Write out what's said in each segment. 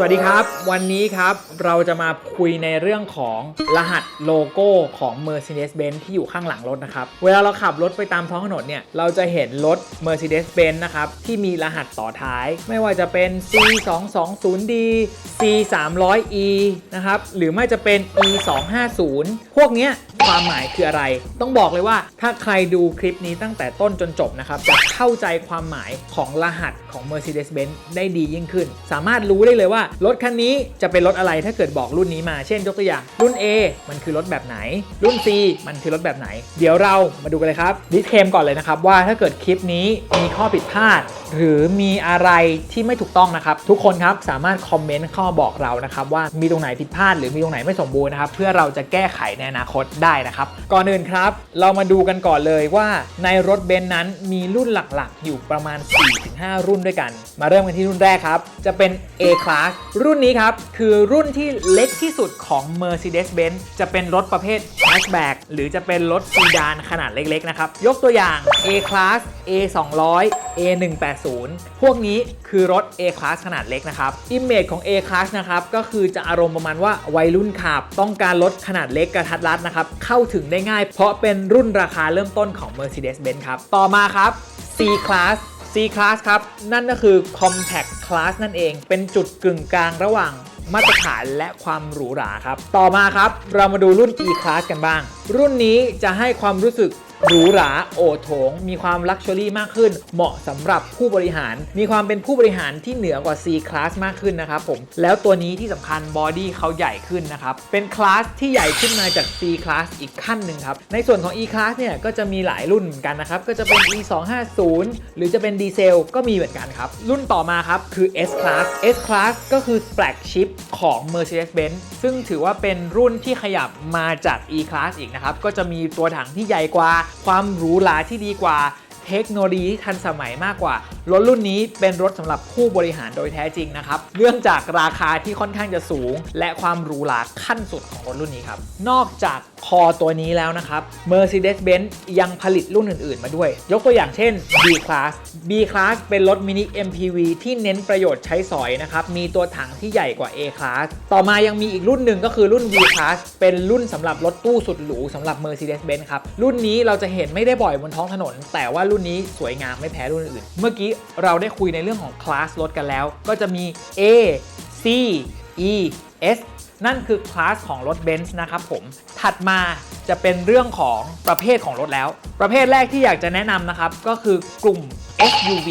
สวัสดีครับ วันนี้ครับเราจะมาคุยในเรื่องของรหัสโลโก้ของ Mercedes-Benz ที่อยู่ข้างหลังรถนะครับ เวลาเราขับรถไปตามท้องถนนเนี่ย เราจะเห็นรถ Mercedes-Benz นะครับ ที่มีรหัสต่อท้าย ไม่ว่าจะเป็น C220D C300E นะครับ หรือไม่จะเป็น E250 พวกเนี้ย ความหมายคืออะไร ต้องบอกเลยว่าถ้าใครดูคลิปนี้ตั้งแต่ต้นจนจบนะครับจะเข้าใจความหมายของรหัสของ Mercedes-Benz ได้ดียิ่งขึ้น สามารถรู้ได้เลยว่า รถคันนี้จะเป็นรถอะไรถ้าเกิดบอกรุ่นนี้มา เช่นยกตัวอย่างรุ่น A มันคือรถแบบไหน รุ่น C มันคือรถแบบไหน เดี๋ยวเรามาดูกันเลยครับดิสเคมก่อนเลยนะครับว่าถ้าเกิดคลิปนี้มีข้อผิดพลาด หรือมีอะไรที่ไม่ถูกต้องนะครับ ทุกคนครับสามารถคอมเมนต์ข้ามาบอกเรานะครับว่ามีตรงไหนผิดพลาดหรือมีตรงไหนไม่สมบูรณ์นะครับเพื่อเราจะแก้ไขในอนาคตได้นะครับ ก่อนอื่นครับ เรามาดูกันก่อนเลยว่าในรถเบนซ์นั้นมีรุ่นหลักๆ อยู่ประมาณ 4-5 รุ่นด้วยกัน มาเริ่มกันที่รุ่นแรกครับ จะเป็น A Class รุ่นนี้ครับ คือรุ่นที่เล็กที่สุดของ Mercedes-Benz จะเป็นรถประเภท hatchback หรือจะเป็นรถซีดานขนาดเล็กๆนะครับ ยกตัวอย่าง A Class A 200 A 180พวกนี้คือรถ A Class ขนาดเล็กนะครับ Image ของ A Class นะครับ ก็คือจะอารมณ์ประมาณว่าวัยรุ่นขับ ต้องการรถขนาดเล็กกระทัดรัดนะครับเข้าถึงได้ง่าย เพราะเป็นรุ่นราคาเริ่มต้นของ Mercedes-Benz ครับ ต่อมาครับ C Class C Class ครับ นั่นก็คือ Compact Class นั่นเอง เป็นจุดกึ่งกลางระหว่างมาตรฐานและความหรูหราครับ ต่อมาครับ เรามาดูรุ่น E Class กันบ้าง รุ่นนี้จะให้ความรู้สึก หรูหราโอโถง มีความลักชัวรี่มากขึ้น เหมาะสำหรับผู้บริหาร มีความเป็นผู้บริหารที่เหนือกว่า C Class มากขึ้นนะครับผม แล้วตัวนี้ที่สำคัญบอดี้เขาใหญ่ขึ้นนะครับ เป็นคลาสที่ใหญ่ขึ้นมาจาก C Class อีกขั้นหนึ่งครับ ในส่วนของ E Class เนี่ยก็จะมีหลายรุ่นเหมือนกันนะครับ ก็จะเป็น E 2 5 0หรือจะเป็นดีเซลก็มีเหมือนกันครับ รุ่นต่อมาครับคือ S Class S Class ก็คือ flagship ของ Mercedes-Benz ซึ่งถือว่าเป็นรุ่นที่ขยับมาจาก E Class อีกนะครับ ก็จะมีตัวถังที่ใหญ่กว่าความหรูหราที่ดีกว่า เทคโนโลยีที่ทันสมัยมากกว่า รถรุ่นนี้เป็นรถสำหรับผู้บริหารโดยแท้จริงนะครับเนื่องจากราคาที่ค่อนข้างจะสูง และความหรูหราขั้นสุดของรถรุ่นนี้ครับ นอกจากคอตัวนี้แล้วนะครับ Mercedes-Benz ยังผลิตรุ่นอื่น ๆ มาด้วย ยกตัวอย่างเช่น B Class B Class เป็นรถมินิ MPV ที่เน้นประโยชน์ใช้สอยนะครับ มีตัวถังที่ใหญ่กว่า A Class ต่อมายังมีอีกรุ่นหนึ่งก็คือรุ่น V Class เป็นรุ่นสำหรับรถตู้สุดหรูสำหรับ Mercedes-Benz ครับ รุ่นนี้เราจะเห็นไม่ได้บ่อยบนท้องถนน แต่ว่ารุ่นนี้สวยงามไม่แพ้รุ่นอื่น เมื่อกี้เราได้คุยในเรื่องของคลาสรถกันแล้ว ก็จะมี A C E S นั่นคือคลาสของรถเบนซ์นะครับผม ถัดมาจะเป็นเรื่องของประเภทของรถแล้ว ประเภทแรกที่อยากจะแนะนำนะครับ ก็คือกลุ่ม SUV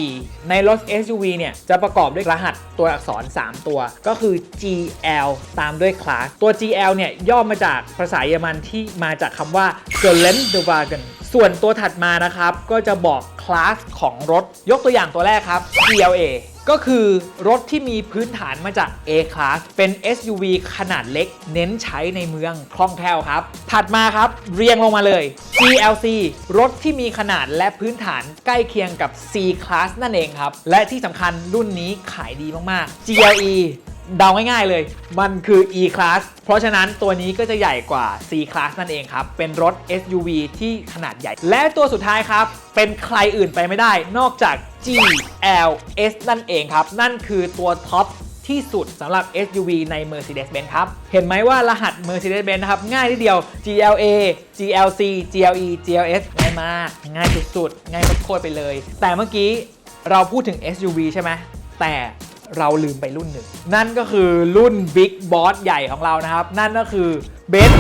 ในรถ SUV เนี่ย จะประกอบด้วยรหัสตัวอักษร 3 ตัว ก็คือ GL ตามด้วยคลาส ตัว GL เนี่ย ย่อมาจากภาษาเยอรมันที่มาจากคำว่า g e l e n d w a g e n ส่วนตัวถัดมานะครับ ก็จะบอกคลาสของรถ ยกตัวอย่างตัวแรกครับ GLA ก็คือรถที่มีพื้นฐานมาจาก A Class เป็น SUV ขนาดเล็ก เน้นใช้ในเมืองคล่องแคล่วครับ ถัดมาครับ เรียงลงมาเลย GLC รถที่มีขนาดและพื้นฐานใกล้เคียงกับ C Class นั่นเองครับ และที่สำคัญรุ่นนี้ขายดีมากๆ GLE เดาง่ายๆเลย มันคือ E Class เพราะฉะนั้นตัวนี้ก็จะใหญ่กว่า C Class นั่นเองครับ เป็นรถ SUV ที่ขนาดใหญ่ และตัวสุดท้ายครับ เป็นใครอื่นไปไม่ได้ นอกจาก GLS นั่นเองครับ นั่นคือตัวท็อปที่สุดสำหรับ SUV ใน Mercedes-Benz ครับ เห็นไหมว่ารหัส Mercedes-Benz นะครับ ง่ายทีเดียว GLA GLC GLE GLS ง่ายมาก ง่ายสุดๆ ง่ายโคตรไปเลย แต่เมื่อกี้เราพูดถึง SUV ใช่ไหมแต่ เราลืมไปรุ่นหนึ่ง นั่นก็คือรุ่นบิ๊กบอสใหญ่ของเรานะครับ นั่นก็คือเบน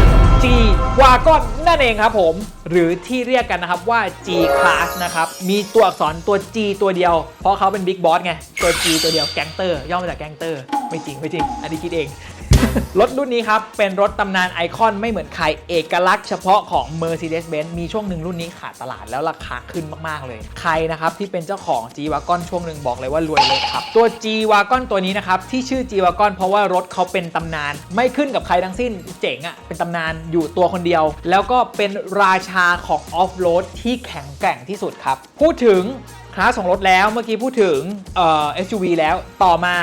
จีวากอนนั่นเองครับผม หรือที่เรียกกันนะครับว่า G Class นะครับ มีตัวอักษรตัว G ตัวเดียว เพราะเขาเป็นบิ๊กบอสไง ตัว G ตัวเดียวแก๊งเตอร์ย่อมาจากแก๊งเตอร์ ไม่จริงไม่จริง อันนี้คิดเอง รถรุ่นนี้ครับ เป็นรถตำนานไอคอนไม่เหมือนใคร เอกลักษณ์เฉพาะของ Mercedes-Benz มีช่วงหนึ่งรุ่นนี้ขาดตลาดแล้วราคาขึ้นมาก ๆ เลย ใครนะครับ ที่เป็นเจ้าของ G Wagon ช่วงหนึ่งบอกเลยว่ารวยเลยครับ ตัว G Wagon ตัวนี้นะครับ ที่ชื่อ G Wagon เพราะว่ารถเขาเป็นตำนาน ไม่ขึ้นกับใครทั้งสิ้น เจ๋งอะ่ะเป็นตำนานอยู่ตัวคนเดียว แล้วก็เป็นราชาของออฟโรดที่แข็งแกร่งที่สุดครับพูดถึงคลาสของรถแล้วเมื่อกี้พูดถึงเอ่อ SUV แล้วต่อมา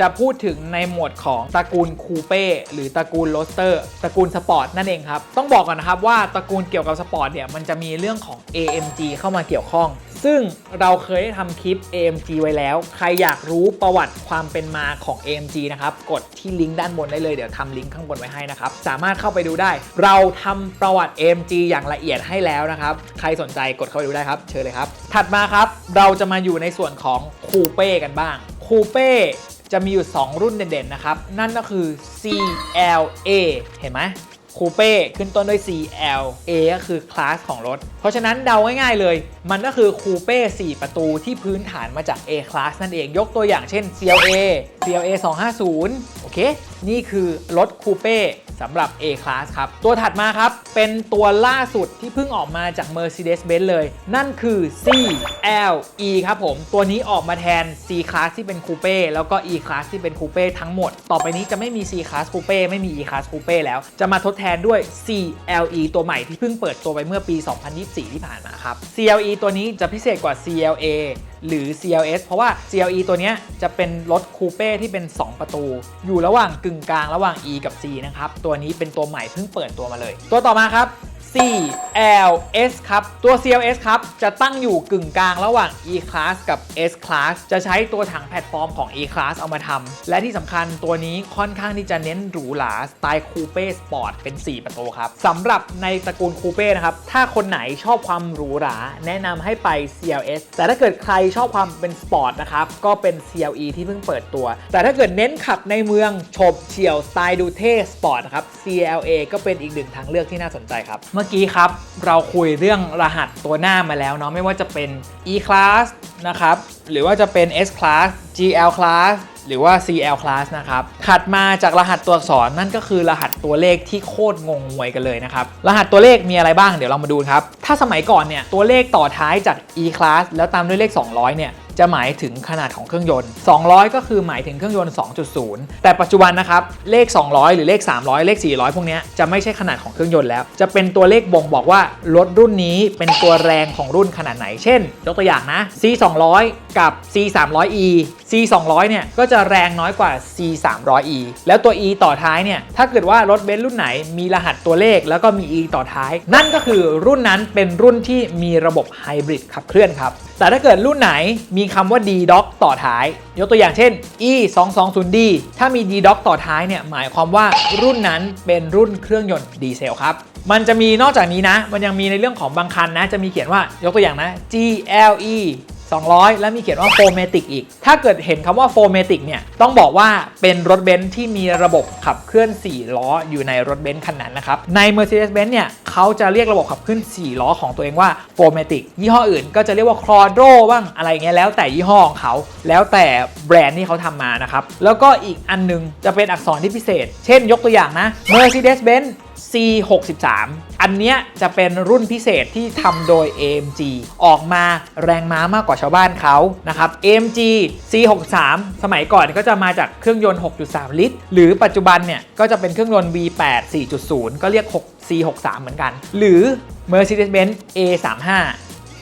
จะพูดถึงในหมวดของตระกูลคูเป้หรือตระกูลโรสเตอร์ตระกูลสปอร์ตนั่นเองครับ ต้องบอกก่อนนะครับว่าตระกูลเกี่ยวกับสปอร์ตเนี่ยมันจะมีเรื่องของ AMG เข้ามาเกี่ยวข้อง ซึ่งเราเคยได้ทำคลิป AMG ไว้แล้ว ใครอยากรู้ประวัติความเป็นมาของ AMG นะครับกดที่ลิงก์ด้านบนได้เลยเดี๋ยวทำลิงก์ข้างบนไว้ให้นะครับสามารถเข้าไปดูได้ เราทำประวัติ AMG อย่างละเอียดให้แล้วนะครับใครสนใจกดเข้าไปดูได้ครับเชิญเลยครับถัดมาครับเราจะมาอยู่ในส่วนของคูเป้กันบ้างคูเป้ จะมีอยู่ 2 รุ่นเด่นๆนะครับ นั่นก็คือ CLA เห็นไหมคูเป้ขึ้นต้นด้วย CL A ก็คือคลาสของรถ เพราะฉะนั้นเดาง่ายๆเลย มันก็คือคูเป้4 ประตูที่พื้นฐานมาจาก A Class นั่นเองยกตัวอย่างเช่น CLA CLA 250 เค นี่คือรถคูเป้สำหรับ A Class ครับ ตัวถัดมาครับ เป็นตัวล่าสุดที่เพิ่งออกมาจาก Mercedes-Benz เลย นั่นคือ CLE ครับผม ตัวนี้ออกมาแทน C Class ที่เป็นคูเป้แล้วก็ E Class ที่เป็นคูเป้ทั้งหมด ต่อไปนี้จะไม่มี C Class คูเป้ไม่มี E Class คูเป้แล้ว จะมาทดแทนด้วย CLE ตัวใหม่ที่เพิ่งเปิดตัวไปเมื่อปี 2024 ที่ผ่านมาครับ CLE ตัวนี้จะพิเศษกว่า CLA หรือ CLS เพราะว่า CLE ตัวนี้จะเป็นรถคูเป้ที่เป็น 2 ประตู อยู่ระหว่างกึ่งกลางระหว่าง E กับ C นะครับ ตัวนี้เป็นตัวใหม่เพิ่งเปิดตัวมาเลย ตัวต่อมาครับ CLS ครับ ตัว CLS ครับ จะตั้งอยู่กึ่งกลางระหว่าง E Class กับ S Class จะใช้ตัวถังแพลตฟอร์มของ E Class เอามาทำ และที่สำคัญตัวนี้ค่อนข้างที่จะเน้นหรูหราสไตล์คูเป้สปอร์ตเป็น 4 ประตูครับสำหรับในตระกูลคูเป้นะครับ ถ้าคนไหนชอบความหรูหรา แนะนำให้ไป CLS แต่ถ้าเกิดใครชอบความเป็นสปอร์ตนะครับ ก็เป็น CLE ที่เพิ่งเปิดตัว แต่ถ้าเกิดเน้นขับในเมืองโฉบเฉี่ยวสไตล์ดูเท่สปอร์ตครับ CLA ก็เป็นอีกหนึ่งทางเลือกที่น่าสนใจครับมื่อกี้ครับ เราคุยเรื่องรหัสตัวหน้ามาแล้วเนาะไม่ว่าจะเป็น E class นะครับ หรือว่าจะเป็น S class GL class หรือว่า CL class นะครับ ถัดมาจากรหัสตัวอักษรนั่นก็คือรหัสตัวเลขที่โคตรงงงงวยกันเลยนะครับ รหัสตัวเลขมีอะไรบ้างเดี๋ยวเรามาดูครับ ถ้าสมัยก่อนเนี่ยตัวเลขต่อท้ายจาก E class แล้วตามด้วยเลข 200 เนี่ยจะหมายถึงขนาดของเครื่องยนต์ 200 ก็คือหมายถึงเครื่องยนต์ 2.0 แต่ปัจจุบันนะครับ เลข 200 หรือเลข 300 เลข 400 พวกนี้จะไม่ใช่ขนาดของเครื่องยนต์แล้ว จะเป็นตัวเลขบ่งบอกว่ารถรุ่นนี้เป็นตัวแรงของรุ่นขนาดไหน เช่น ยกตัวอย่างนะ C 200กับ C 300 E C 200เนี่ยก็จะแรงน้อยกว่า C 300 E แล้วตัว E ต่อท้ายเนี่ยถ้าเกิดว่ารถเบนซ์รุ่นไหนมีรหัสตัวเลขแล้วก็มี E ต่อท้าย นั่นก็คือรุ่นนั้นเป็นรุ่นที่มีระบบไฮบริดขับเคลื่อนครับ แต่ถ้าเกิดรุ่นไหนมีคำว่า D-Doc ต่อท้าย ยกตัวอย่างเช่น E 2 2 0 D ถ้ามี D-Doc ต่อท้ายเนี่ยหมายความว่ารุ่นนั้นเป็นรุ่นเครื่องยนต์ดีเซลครับ มันจะมีนอกจากนี้นะ มันยังมีในเรื่องของบางคันนะ จะมีเขียนว่ายกตัวอย่างนะ GLE 200 แล้วมีเขียนว่า4 m a t i c อีก ถ้าเกิดเห็นคำว่า4 m a t i c เนี่ย ต้องบอกว่าเป็นรถเบนซ์ที่มีระบบขับเคลื่อน 4 ล้ออยู่ในรถเบนซ์คันนั้นนะครับ ใน Mercedes-Benz เนี่ยเขาจะเรียกระบบขับเคลื่อน 4 ล้อของตัวเองว่า4 m a t i c ยี่ห้ออื่นก็จะเรียกว่า Quadro บ้างอะไรเงี้ยแล้วแต่ยี่ห้อของเขา แล้วแต่แบรนด์ที่เขาทำมานะครับ แล้วก็อีกอันหนึงจะเป็นอักษรที่พิเศษ เช่นยกตัวอย่างนะ Mercedes-Benz C63 อันเนี้ยจะเป็นรุ่นพิเศษที่ทำโดย AMG ออกมาแรงม้ามากกว่าชาวบ้านเขานะครับ AMG C63 สมัยก่อนก็จะมาจากเครื่องยนต์ 6.3 ลิตร หรือปัจจุบันเนี่ยก็จะเป็นเครื่องยนต์ V8 4.0 ก็เรียก6 C63 เหมือนกัน หรือ Mercedes-Benz A35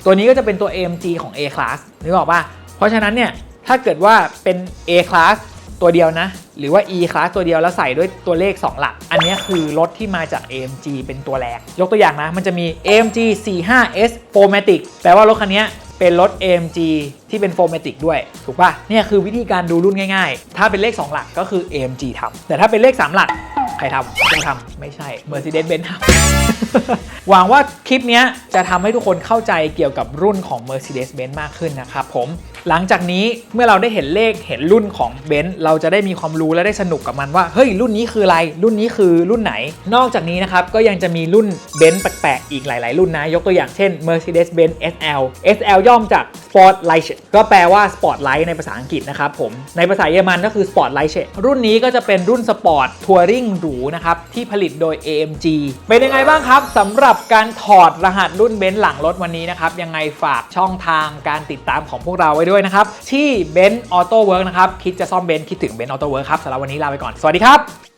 ตัวนี้ก็จะเป็นตัว AMG ของ A Class นึกออกป่ะเพราะฉะนั้นเนี่ยถ้าเกิดว่าเป็น A Class ตัวเดียวนะ หรือว่า E class ตัวเดียวแล้วใส่ด้วยตัวเลข 2 หลัก อันนี้คือรถที่มาจาก AMG เป็นตัวแรงยกตัวอย่างนะ มันจะมี AMG 45S 4matic แปลว่ารถคันนี้เป็นรถ AMG ที่เป็น 4matic ด้วย ถูกป่ะเนี่ยคือวิธีการดูรุ่นง่าย ๆ ถ้าเป็นเลข 2 หลักก็คือ AMG ทำแต่ถ้าเป็นเลข 3 หลัก ใครทำเราทำไม่ใช่ Mercedes-Benz ทำ หวังว่าคลิปนี้จะทำให้ทุกคนเข้าใจเกี่ยวกับรุ่นของ Mercedes-Benz มากขึ้นนะครับผม หลังจากนี้เมื่อเราได้เห็นเลขเห็นรุ่นของเบนซ์เราจะได้มีความรู้และได้สนุกกับมันว่า เฮ้ย รุ่นนี้คืออะไร รุ่นนี้คือรุ่นไหน นอกจากนี้นะครับก็ยังจะมีรุ่นเบนซ์แปลกๆ อีกหลาย ๆ รุ่นนะ ยกตัวอย่างเช่น Mercedes-Benz SL SL ย่อมจาก Spotlight ก็แปลว่า Spotlight ในภาษาอังกฤษนะครับผม ในภาษาเยอรมันก็คือ Spotlight รุ่นนี้ก็จะเป็นรุ่นสปอร์ตทัวริงหรูนะครับที่ผลิตโดย AMG เป็นยังไงบ้างครับสำหรับการถอดรหัสรุ่นเบนซ์หลังรถวันนี้นะครับยังไงฝากช่องทางการติดตามของพวกเราไว้ด้วยนะครับที่เบนซ์ออโต้เวิร์กนะครับคิดจะซ่อมเบนซ์คิดถึงเบนซ์ออโต้เวิร์กครับสำหรับวันนี้ลาไปก่อนสวัสดีครับ